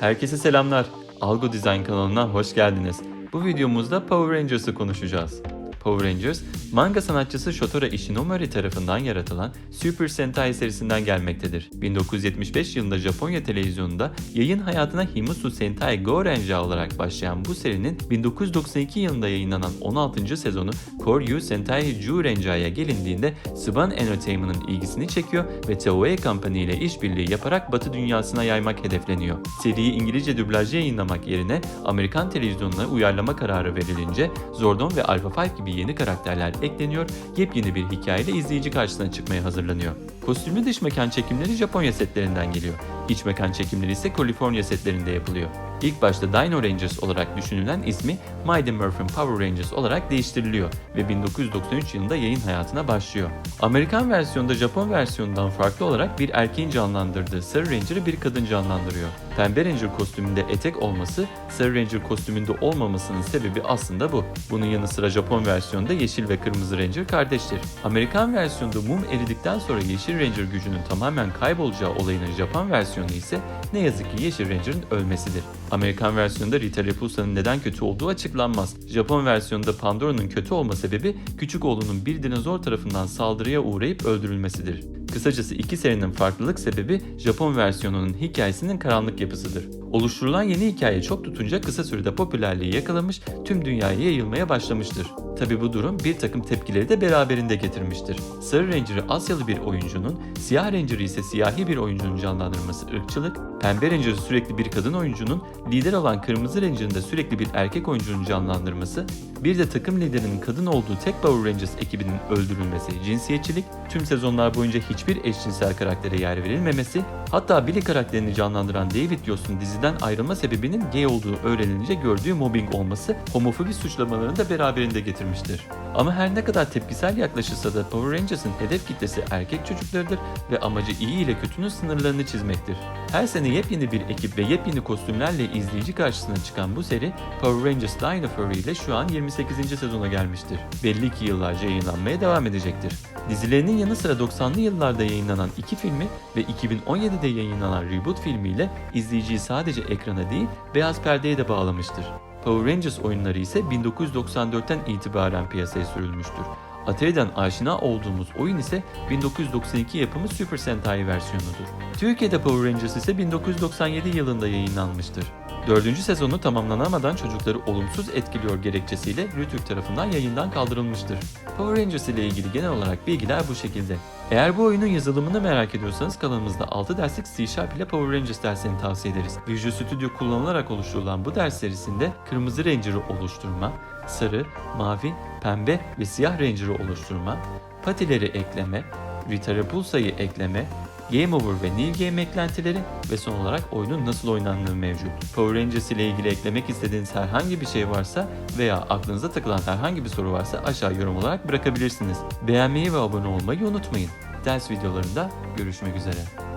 Herkese selamlar. Algo Design kanalına hoş geldiniz. Bu videomuzda Power Rangers'ı konuşacağız. Power Rangers, manga sanatçısı Shotora Ishinomori tarafından yaratılan Super Sentai serisinden gelmektedir. 1975 yılında Japonya televizyonunda yayın hayatına Himusu Sentai Go Ranger olarak başlayan bu serinin 1992 yılında yayınlanan 16. sezonu Koryu Sentai Ju Ranger'ya gelindiğinde Saban Entertainment'ın ilgisini çekiyor ve Toei Company ile işbirliği yaparak Batı dünyasına yaymak hedefleniyor. Seriyi İngilizce dublajlı yayınlamak yerine Amerikan televizyonuna uyarlama kararı verilince Zordon ve Alpha 5 gibi yeni karakterler ekleniyor, yepyeni bir hikayeyle izleyici karşısına çıkmaya hazırlanıyor. Kostümlü dış mekan çekimleri Japonya setlerinden geliyor. İç mekan çekimleri ise Kaliforniya setlerinde yapılıyor. İlk başta Dino Rangers olarak düşünülen ismi Mighty Morphin Power Rangers olarak değiştiriliyor ve 1993 yılında yayın hayatına başlıyor. Amerikan versiyonda Japon versiyonundan farklı olarak bir erkeğin canlandırdığı Sarı Ranger'ı bir kadın canlandırıyor. Pembe Ranger kostümünde etek olması, Sarı Ranger kostümünde olmamasının sebebi aslında bu. Bunun yanı sıra Japon versiyonda yeşil ve kırmızı Ranger kardeştir. Amerikan versiyonda mum eridikten sonra yeşil Ranger gücünün tamamen kaybolacağı olayının Japon versiyonu ise ne yazık ki yeşil Ranger'ın ölmesidir. Amerikan versiyonunda Rita Repulsa'nın neden kötü olduğu açıklanmaz. Japon versiyonunda Pandora'nın kötü olma sebebi küçük oğlunun bir dinozor tarafından saldırıya uğrayıp öldürülmesidir. Kısacası iki serinin farklılık sebebi Japon versiyonunun hikayesinin karanlık yapısıdır. Oluşturulan yeni hikaye çok tutunca kısa sürede popülerliği yakalamış, tüm dünyaya yayılmaya başlamıştır. Tabi bu durum bir takım tepkileri de beraberinde getirmiştir. Sarı Ranger'ı Asyalı bir oyuncunun, Siyah Ranger'ı ise siyahi bir oyuncunun canlandırması ırkçılık, Pembe Ranger'ı sürekli bir kadın oyuncunun, lider olan Kırmızı Ranger'ın da sürekli bir erkek oyuncunun canlandırması, bir de takım liderinin kadın olduğu tek Power Rangers ekibinin öldürülmesi, cinsiyetçilik, tüm sezonlar boyunca hiçbir eşcinsel karaktere yer verilmemesi, hatta Billy karakterini canlandıran David Yost'un diziden ayrılma sebebinin gay olduğu öğrenilince gördüğü mobbing olması homofobi suçlamalarını da beraberinde getirmiştir. Ama her ne kadar tepkisel yaklaşılsa da Power Rangers'ın hedef kitlesi erkek çocuklarıdır ve amacı iyi ile kötünün sınırlarını çizmektir. Her sene yepyeni bir ekip ve yepyeni kostümlerle izleyici karşısına çıkan bu seri Power Rangers Dino Fury ile şu an 28. sezona gelmiştir. Belli ki yıllarca yayınlanmaya devam edecektir. Dizilerinin yanı sıra 90'lı yıllarda yayınlanan iki filmi ve 2017'de yayınlanan reboot filmiyle izleyiciyi sadece ekrana değil beyaz perdeye de bağlamıştır. Power Rangers oyunları ise 1994'ten itibaren piyasaya sürülmüştür. Atari'den aşina olduğumuz oyun ise 1992 yapımı Super Sentai versiyonudur. Türkiye'de Power Rangers ise 1997 yılında yayınlanmıştır. Dördüncü sezonu tamamlanamadan çocukları olumsuz etkiliyor gerekçesiyle Rütük tarafından yayından kaldırılmıştır. Power Rangers ile ilgili genel olarak bilgiler bu şekilde. Eğer bu oyunun yazılımını merak ediyorsanız kanalımızda 6 derslik C Sharp ile Power Rangers derslerini tavsiye ederiz. Visual Studio kullanılarak oluşturulan bu ders serisinde Kırmızı Ranger'ı oluşturma, sarı, mavi, pembe ve siyah Ranger'ı oluşturma, patileri ekleme, Rita Repulsa'yı ekleme, Game Over ve New Game eklentileri ve son olarak oyunun nasıl oynandığı mevcut. Power Rangers ile ilgili eklemek istediğiniz herhangi bir şey varsa veya aklınıza takılan herhangi bir soru varsa aşağı yorum olarak bırakabilirsiniz. Beğenmeyi ve abone olmayı unutmayın. Ders videolarında görüşmek üzere.